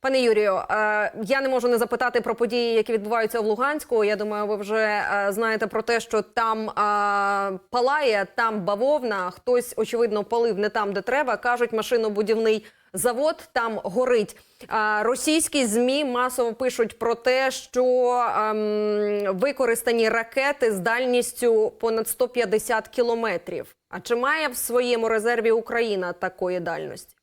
Пане Юрію, е, я не можу не запитати про події, які відбуваються в Луганську. Я думаю, ви вже е, знаєте про те, що там е, палає, там бавовна. Хтось очевидно палив не там, де треба. кажуть, машинобудівний завод там горить. Російські змі масово пишуть про те, що ем, використані ракети з дальністю понад 150 кілометрів. А чи має в своєму резерві Україна такої дальності?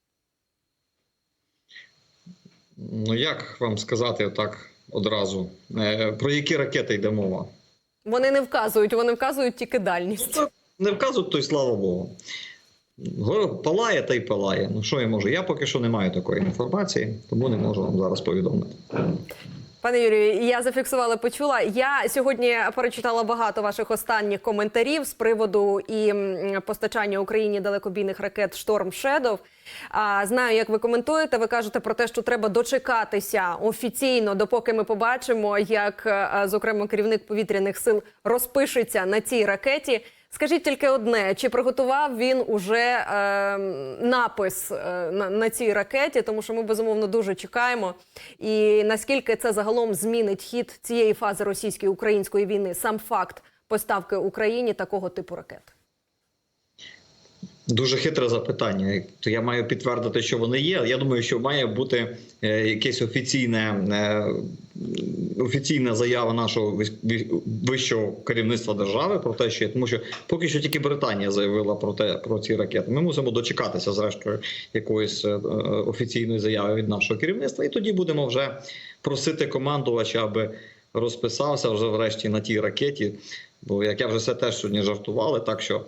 Ну як вам сказати так одразу? Е, Про які ракети йде мова? Вони не вказують, вони вказують тільки дальність. Це не вказують, то й слава Богу. Палає та й палає. Ну що я можу? Я поки що не маю такої інформації, тому не можу вам зараз повідомити. Пане Юрію, я зафіксувала, почула. Я сьогодні перечитала багато ваших останніх коментарів з приводу і постачання Україні далекобійних ракет Шторм Шедов. Знаю, як ви коментуєте. Ви кажете про те, що треба дочекатися офіційно, допоки ми побачимо, як е, зокрема керівник повітряних сил розпишеться на цій ракеті. Скажіть тільки одне: чи приготував він уже е, напис е, на, на цій ракеті? Тому що ми безумовно дуже чекаємо. І наскільки це загалом змінить хід цієї фази російсько-української війни, сам факт поставки Україні такого типу ракет? Дуже хитре запитання. То я маю підтвердити, що вони є. Я думаю, що має бути е, якесь офіційне е, офіційна заява нашого вищого керівництва держави про те, що тому, що поки що тільки Британія заявила про те про ці ракети. Ми мусимо дочекатися, зрештою, якоїсь е, офіційної заяви від нашого керівництва, і тоді будемо вже просити командувача, аби розписався вже врешті на тій ракеті. Бо як я вже все теж сьогодні жартували, так що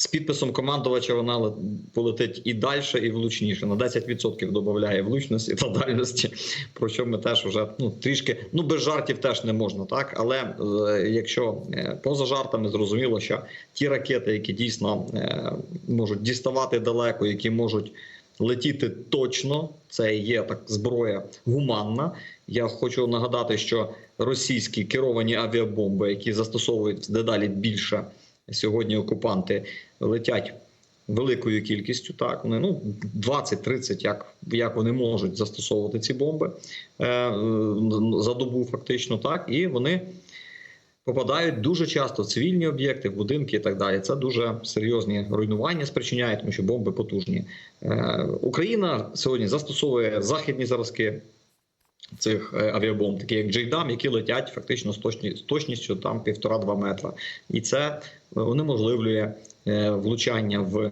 з підписом командувача вона ле- полетить і далі, і влучніше. На 10% додає влучності та дальності. Про що ми теж вже ну трішки ну без жартів теж не можна, так але е, якщо е, поза жартами зрозуміло, що ті ракети, які дійсно е, можуть діставати далеко, які можуть летіти точно, це є так зброя гуманна. Я хочу нагадати, що російські керовані авіабомби, які застосовують дедалі більше сьогодні окупанти летять великою кількістю. Так вони ну 20-30, як, як вони можуть застосовувати ці бомби е, за добу, фактично, так і вони. Попадають дуже часто в цивільні об'єкти, в будинки і так далі. Це дуже серйозні руйнування спричиняє, тому що бомби потужні. Е, Україна сьогодні застосовує західні зразки цих е, авіабомб, такі як Джейдам, які летять фактично з точні- з точністю там півтора-два метра, і це е, унеможливлює е, влучання в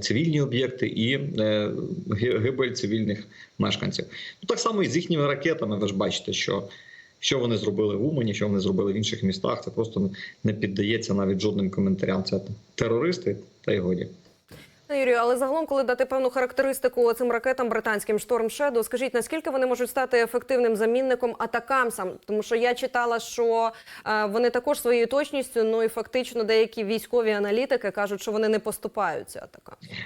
цивільні об'єкти і гибель цивільних мешканців. Ну так само і з їхніми ракетами. Ви ж бачите, що. Що вони зробили в Умані, що вони зробили в інших містах, це просто не піддається навіть жодним коментарям. Це терористи та й годі. Юрію, але загалом, коли дати певну характеристику цим ракетам британським Storm Shadow, скажіть, наскільки вони можуть стати ефективним замінником атакамсам? Тому що я читала, що е, вони також своєю точністю, ну і фактично деякі військові аналітики кажуть, що вони не поступаються атакамсам.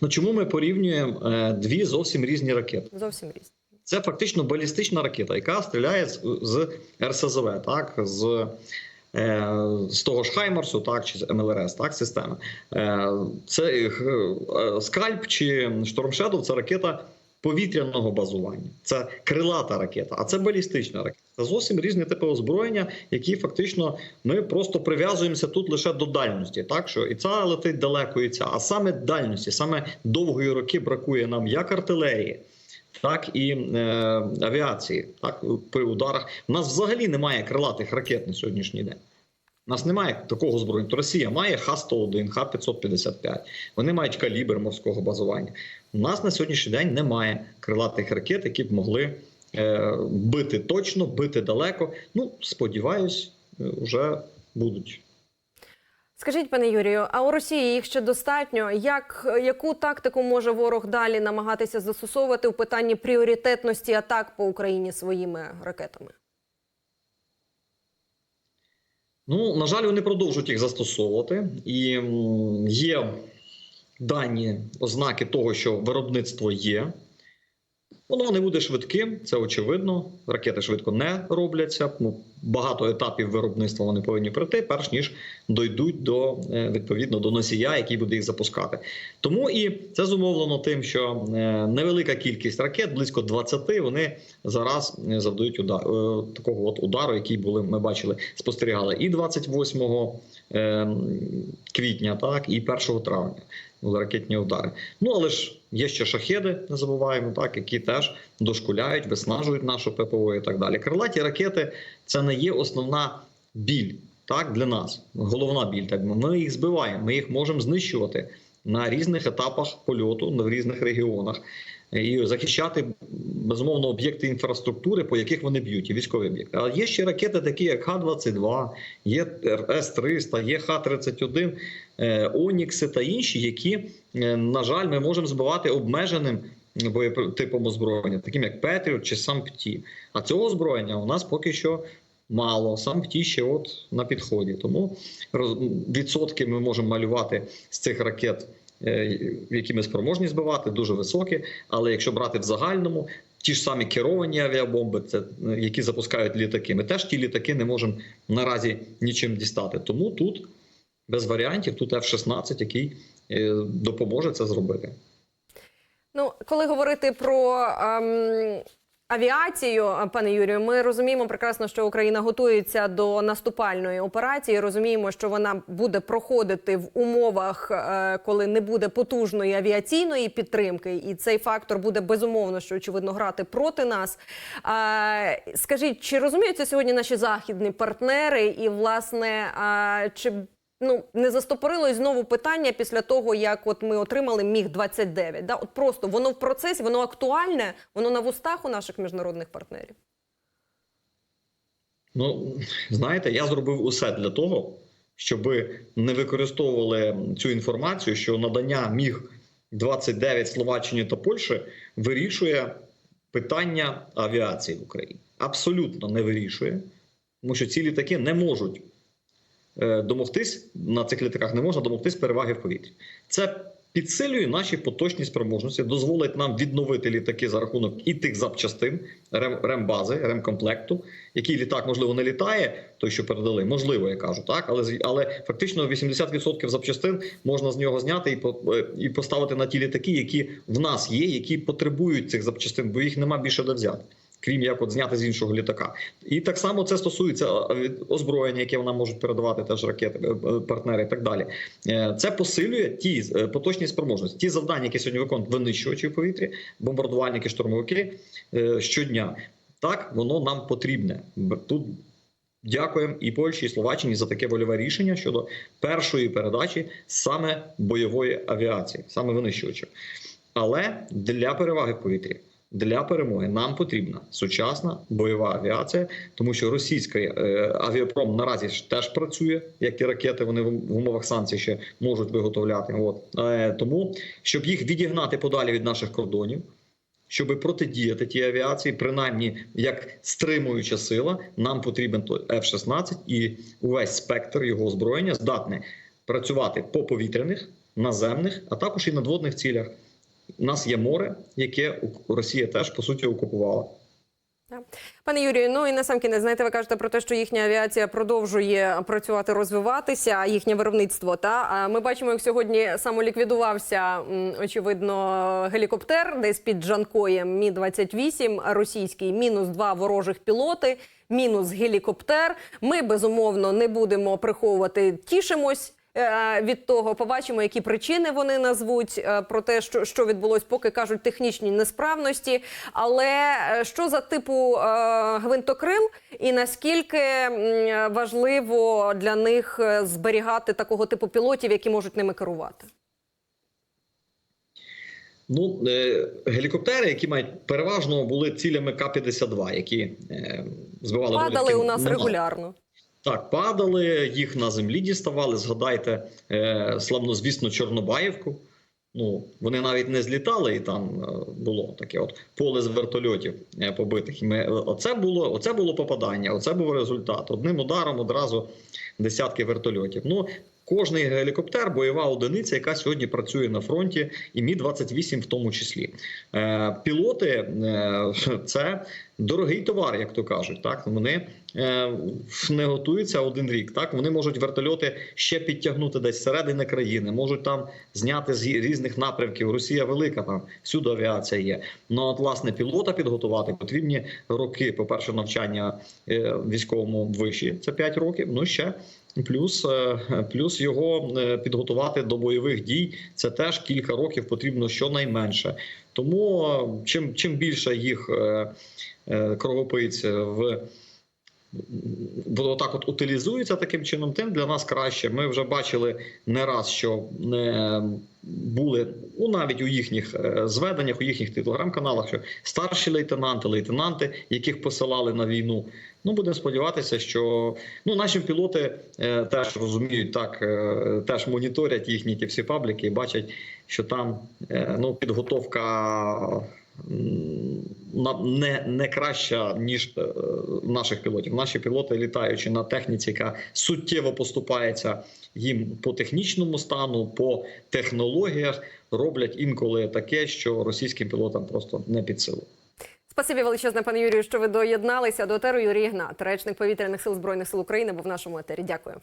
Ну чому ми порівнюємо е, дві зовсім різні ракети? Зовсім різні. Це фактично балістична ракета, яка стріляє з, з РСЗВ, так з, з того ж Хаймарсу, так чи з МЛРС, так системи. Е, це е, скальп чи Штормшедов це ракета повітряного базування. Це крилата ракета, а це балістична ракета. Це зовсім різні типи озброєння, які фактично ми просто прив'язуємося тут лише до дальності. Так що і ця летить далеко, і ця, а саме дальності, саме довгої роки бракує нам як артилерії так і е, авіації. Так при ударах у нас взагалі немає крилатих ракет на сьогоднішній день. У нас немає такого зброї. Росія має Х-101, Х-555. Вони мають калібр морського базування. У нас на сьогоднішній день немає крилатих ракет, які б могли е, бити точно, бити далеко. Ну, сподіваюсь, е, вже будуть. Скажіть, пане Юрію, а у Росії їх ще достатньо? Як яку тактику може ворог далі намагатися застосовувати у питанні пріоритетності атак по Україні своїми ракетами? Ну, на жаль, вони продовжують їх застосовувати, і є дані ознаки того, що виробництво є. Воно не буде швидким, це очевидно. Ракети швидко не робляться. Ну, багато етапів виробництва вони повинні пройти, перш ніж дойдуть до е, відповідно до носія, який буде їх запускати. Тому і це зумовлено тим, що е, невелика кількість ракет, близько 20, вони зараз е, завдають удар, такого от удару, який були ми бачили, спостерігали і 28 е, квітня, так і 1 травня. Були ракетні удари. Ну але ж є ще шахеди, не забуваємо, так які теж дошкуляють, виснажують нашу ППО і так далі. Крилаті ракети це не є основна біль так для нас. Головна біль. Так ми їх збиваємо, ми їх можемо знищувати на різних етапах польоту, в різних регіонах. І захищати безумовно об'єкти інфраструктури, по яких вони б'ють, військові об'єкти. Але є ще ракети, такі як Х-22, є С-300, є Х-31, е, Онікси та інші, які, е, на жаль, ми можемо збивати обмеженим боєтипом озброєння, таким як Петріот чи сам ПТІ. А цього озброєння у нас поки що мало. Сам ПТІ ще от на підході. Тому відсотки ми можемо малювати з цих ракет, е, які ми спроможні збивати, дуже високі. Але якщо брати в загальному, ті ж самі керовані авіабомби, це е, які запускають літаки. Ми теж ті літаки не можемо наразі нічим дістати. Тому тут без варіантів, тут F-16, який е, допоможе це зробити. Ну, коли говорити про ем, авіацію, пане Юрію, ми розуміємо прекрасно, що Україна готується до наступальної операції. Розуміємо, що вона буде проходити в умовах, е, коли не буде потужної авіаційної підтримки, і цей фактор буде безумовно, що очевидно грати проти нас. Скажіть, чи розуміються сьогодні наші західні партнери, і власне чи ну не застопорилось знову питання після того, як от ми отримали міг 29 Да, от просто воно в процесі, воно актуальне, воно на вустах у наших міжнародних партнерів. Ну, знаєте, я зробив усе для того, щоб не використовували цю інформацію, що надання міг 29 Словаччині та Польщі вирішує питання авіації в Україні. Абсолютно не вирішує, тому що ці літаки не можуть домогтись на цих літаках, не можна домогтись переваги в повітрі. Це підсилює наші поточні спроможності, дозволить нам відновити літаки за рахунок і тих запчастин, рембази, ремкомплекту, який літак, можливо, не літає, той, що передали, можливо, я кажу, так, але, але фактично 80% запчастин можна з нього зняти і, е, і поставити на ті літаки, які в нас є, які потребують цих запчастин, бо їх нема більше де взяти. Крім як от зняти з іншого літака, і так само це стосується е, озброєння, яке вона можуть передавати теж ракети, е, е, партнери і так далі. Це посилює ті поточні спроможності, ті завдання, які сьогодні виконують винищувачі в повітрі, бомбардувальники, штурмовики щодня. Так воно нам потрібне. Тут дякуємо і Польщі, і Словаччині за таке вольове рішення щодо першої передачі саме бойової авіації, саме винищувачів. Але для переваги в повітрі. Для перемоги нам потрібна сучасна бойова авіація, тому що російський е, авіапром наразі ж теж працює, як і ракети. Вони в умовах санкцій ще можуть виготовляти. От е, тому, щоб їх відігнати подалі від наших кордонів, щоб протидіяти тій авіації, принаймні як стримуюча сила, нам потрібен той F-16 і увесь спектр його озброєння здатне працювати по повітряних, наземних, а також і надводних цілях. У нас є море, яке Росія теж по суті окупувала. Пане Юрію, ну і на сам кінець, знаєте, ви кажете про те, що їхня авіація продовжує працювати, розвиватися, їхнє виробництво. Та ми бачимо, як сьогодні самоліквідувався очевидно гелікоптер, десь під Джанкоєм Мі 28 російський, мінус два ворожих пілоти, мінус гелікоптер. Ми безумовно не будемо приховувати, тішимось. Е, Від того побачимо, які причини вони назвуть е, про те, що, що відбулось, поки кажуть технічні несправності. Але е, що за типу гвинтокрил, і наскільки важливо для них зберігати такого типу пілотів, які можуть ними керувати? Ну, гелікоптери, які мають переважно були цілями К-52, які е, збивали Падали у нас много. регулярно. Так, падали, їх на землі діставали. Згадайте е, славнозвісну Чорнобаївку. Ну, вони навіть не злітали, і там е, було таке от поле з вертольотів е, побитих. І ми, оце, було, оце було попадання, оце був результат. Одним ударом одразу десятки вертольотів. Ну, кожний гелікоптер бойова одиниця, яка сьогодні працює на фронті, і мі 28 в тому числі. Е, Пілоти е, це дорогий товар, як то кажуть. Так вони е, не готуються один рік. Так вони можуть вертольоти ще підтягнути десь зсередини країни, можуть там зняти з різних напрямків. Росія велика, там всюди авіація є. Ну от власне пілота підготувати потрібні роки. По перше, навчання е, військовому виші це 5 років. Ну ще плюс, е, плюс його е, підготувати до бойових дій. Це теж кілька років потрібно щонайменше. Тому е, чим, чим більше їх кровопийця е, в отак от утилізується таким чином, тим для нас краще. Ми вже бачили не раз, що не були ну, навіть у їхніх е, зведеннях, у їхніх телеграм-каналах, що старші лейтенанти, лейтенанти, яких посилали на війну. Ну, будемо сподіватися, що ну наші пілоти е, теж розуміють так, е, теж моніторять їхні ті всі пабліки і бачать, що там ну підготовка. Не, не краща ніж е, наших пілотів. Наші пілоти, літаючи на техніці, яка суттєво поступається їм по технічному стану, по технологіях, роблять інколи таке, що російським пілотам просто не під силу. Спасибі величезне, пане Юрію, що ви доєдналися до етеру. Юрій Ігнат, речник повітряних сил збройних сил України, був в нашому етері. Дякую.